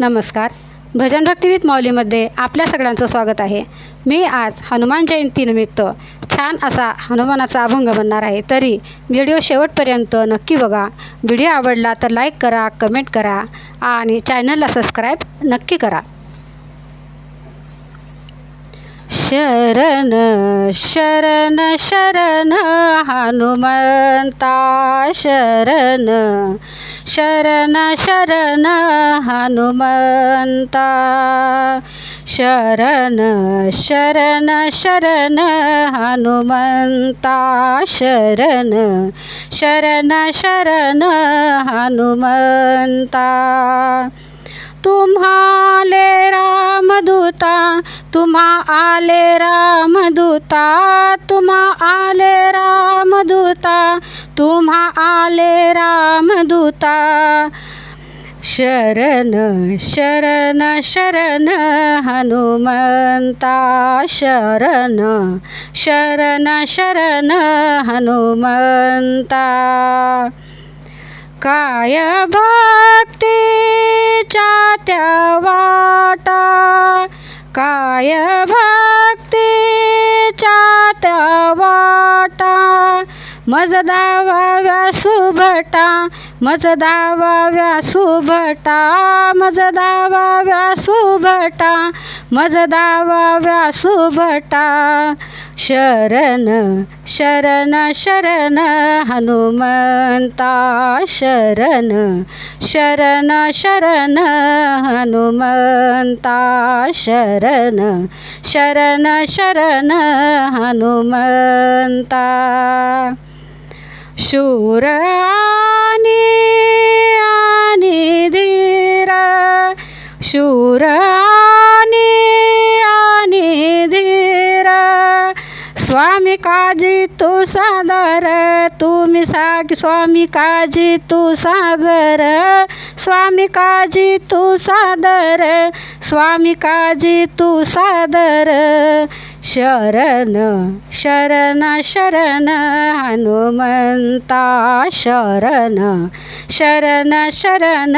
नमस्कार. भजन भक्तिवीत माऊलीमध्ये आपल्या सगळ्यांचं स्वागत आहे. मी आज हनुमान जयंतीनिमित्त छान असा हनुमानाचा अभंग बनणार आहे. तरी व्हिडिओ शेवटपर्यंत नक्की बघा. व्हिडिओ आवडला तर लाईक करा कमेंट करा आणि चॅनलला सबस्क्राईब नक्की करा. शरण शरण शरण हनुमंता शरण। शरण शरण हनुमंता शरण शरण शरण हनुमंता शरण। शरण शरण हनुमंता। तुम्हाले रामदूता तुम्हा आले रामदूता तुम्हा आले रामदूता तुम्हा आले रामदूता। शरण शरण शरण हनुमंता शरण शरण शरण हनुमंता। काय भक्तीच्या त्या काय भक्तीच्या वाटा. मज दावाव्या सुभटा मज दावाव्या सुभटा. मज दावाव्या सुभटा मज दावाव्या शरण शरण शरण हनुमंता. शरण शरण शरण हनुमंता. शरण शरण शरण हनुमंता. शूर शूर आणि आणि स्वामी काजी तू सादर तुम्ही साग स्वामी काजी तू सागर. स्वामी काजी तू सादर स्वामी काजी तू सादर. शरण शरण शरण हनुमंता शरण। शरण शरण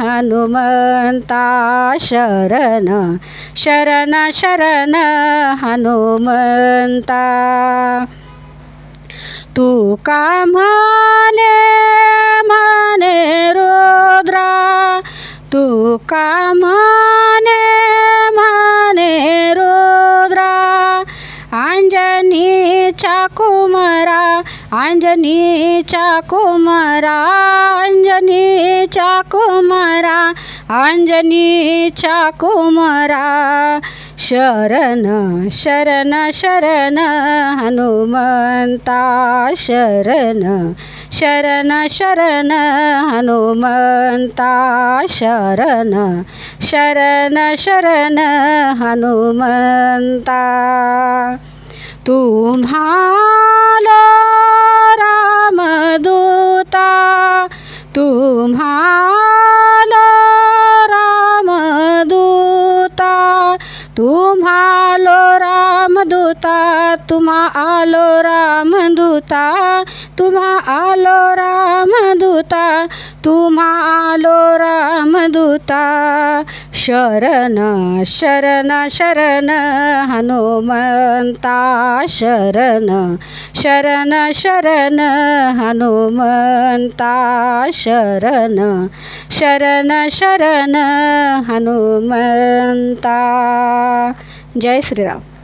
हनुमंता शरण। शरण शरण हनुमंता। तू का म्हणे कुमरा अंजनीच्या कुमरा अंजनीच्या कुमरा अंजनीच्या कुमरा. शरण शरण शरण हनुमंता शरण शरण शरण हनुमंता शरण शरण शरण हनुमंता. तुम्हाला रामदूता तुम्हाला रामदूता तुम्हालो रामदूता तुम्हा आलो रामदूता तुम्हा आलो रामदूता तुम्हा आलो रामदूता। शरण शरण शरण हनुमंता शरण शरण शरण हनुमंता शरण शरण शरण हनुमंता। जय श्रीराम।